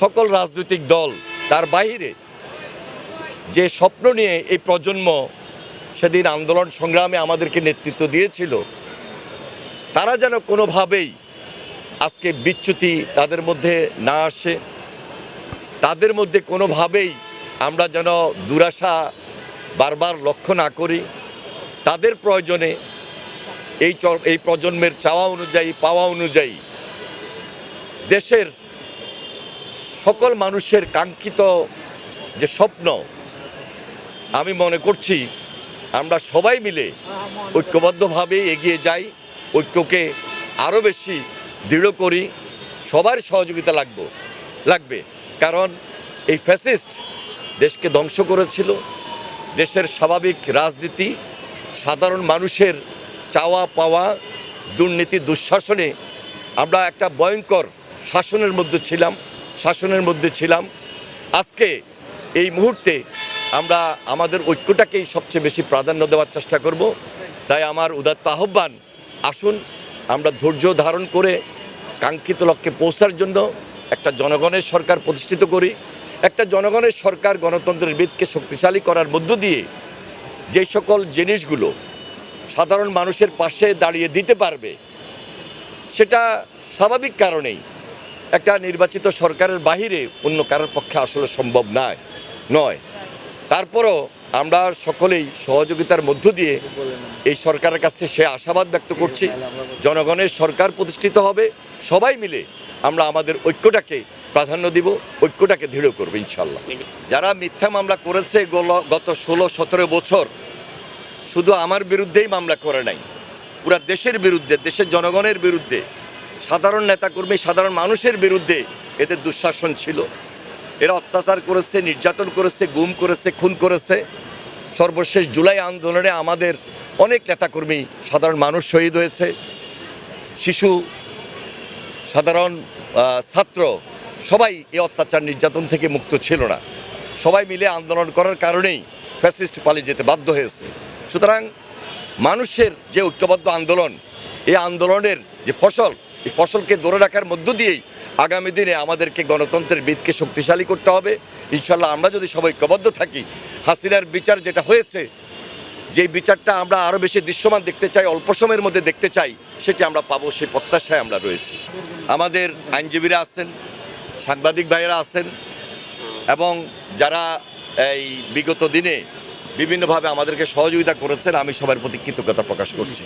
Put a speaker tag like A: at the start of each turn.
A: সকল রাজনৈতিক দল তার বাইরে যে স্বপ্ন নিয়ে এই প্রজন্ম সেদিন আন্দোলন সংগ্রামে আমাদেরকে নেতৃত্ব দিয়েছিল, তারা যেন কোনোভাবেই আজকে বিচ্যুতি তাদের মধ্যে না আসে, তাদের মধ্যে কোনোভাবেই আমরা যেন দুরাশা বারবার লক্ষ্য না করি, তাদের প্রয়োজনে এই এই প্রজন্মের চাওয়া অনুযায়ী, পাওয়া অনুযায়ী দেশের সকল মানুষের কাঙ্ক্ষিত যে স্বপ্ন, আমি মনে করছি আমরা সবাই মিলে ঐক্যবদ্ধভাবে এগিয়ে যাই, ঐক্যকে আরও বেশি দৃঢ় করি, সবার সহযোগিতা লাগবে লাগবে। কারণ এই ফ্যাসিস্ট দেশকে ধ্বংস করেছিল, দেশের স্বাভাবিক রাজনীতি, সাধারণ মানুষের চাওয়া পাওয়া, দুর্নীতি, দুঃশাসনে আমরা একটা ভয়ঙ্কর শাসনের মধ্যে ছিলাম। শাসনের মধ্যে ছিলাম। আজকে এই মুহূর্তে আমরা আমাদের ঐক্যটাকেই সবচেয়ে বেশি প্রাধান্য দেওয়ার চেষ্টা করব। তাই আমার উদাত্ত আহ্বান, আসুন আমরা ধৈর্য ধারণ করে কাঙ্ক্ষিত লক্ষ্যে পৌঁছার জন্য একটা জনগণের সরকার প্রতিষ্ঠিত করি। একটা জনগণের সরকার গণতন্ত্রের ভিতকে শক্তিশালী করার মধ্য দিয়ে যে সকল জিনিসগুলো সাধারণ মানুষের পাশে দাঁড়িয়ে দিতে পারবে, সেটা স্বাভাবিক কারণেই একটা নির্বাচিত সরকারের বাহিরে অন্য কারোর পক্ষে আসলে সম্ভব নয় নয়। তারপরও আমরা সকলেই সহযোগিতার মধ্য দিয়ে এই সরকারের কাছে সে আশাবাদ ব্যক্ত করছি, জনগণের সরকার প্রতিষ্ঠিত হবে, সবাই মিলে আমরা আমাদের ঐক্যটাকে প্রাধান্য দিব, ঐক্যটাকে দৃঢ় করব ইনশাল্লাহ যারা মিথ্যা মামলা করেছে গত ষোলো, সতেরো বছর, শুধু আমার বিরুদ্ধেই মামলা করে নাই, পুরা দেশের বিরুদ্ধে, দেশের জনগণের বিরুদ্ধে। সাধারণ নেতাকর্মী, সাধারণ মানুষের বিরুদ্ধে এদের দুঃশাসন ছিল। এরা অত্যাচার করেছে, নির্যাতন করেছে, গুম করেছে, খুন করেছে। সর্বশেষ জুলাই আন্দোলনে আমাদের অনেক নেতাকর্মী, সাধারণ মানুষ শহীদ হয়েছে। শিশু, সাধারণ ছাত্র সবাই এই অত্যাচার, নির্যাতন থেকে মুক্ত ছিল না। সবাই মিলে আন্দোলন করার কারণেই ফ্যাসিস্ট পালিয়ে যেতে বাধ্য হয়েছে। সুতরাং মানুষের যে ঐক্যবদ্ধ আন্দোলন, এই আন্দোলনের যে ফসল এই ফসলকে ধরে রাখার মধ্য দিয়েই আগামী দিনে আমাদেরকে গণতন্ত্রের ভিতকে শক্তিশালী করতে হবে। ইনশাল্লাহ আমরা যদি সবাই ঐক্যবদ্ধ থাকি, হাসিনার বিচার যেটা হয়েছে, যে বিচারটা আমরা আরও বেশি দৃশ্যমান দেখতে চাই, অল্প সময়ের মধ্যে দেখতে চাই, সেটি আমরা পাবো, সেই প্রত্যাশায় আমরা রয়েছি। আমাদের আইনজীবীরা আছেন, সাংবাদিক ভাইয়েরা আছেন, এবং যারা এই বিগত দিনে বিভিন্নভাবে আমাদেরকে সহযোগিতা করেছেন, আমি সবার প্রতি কৃতজ্ঞতা প্রকাশ করছি।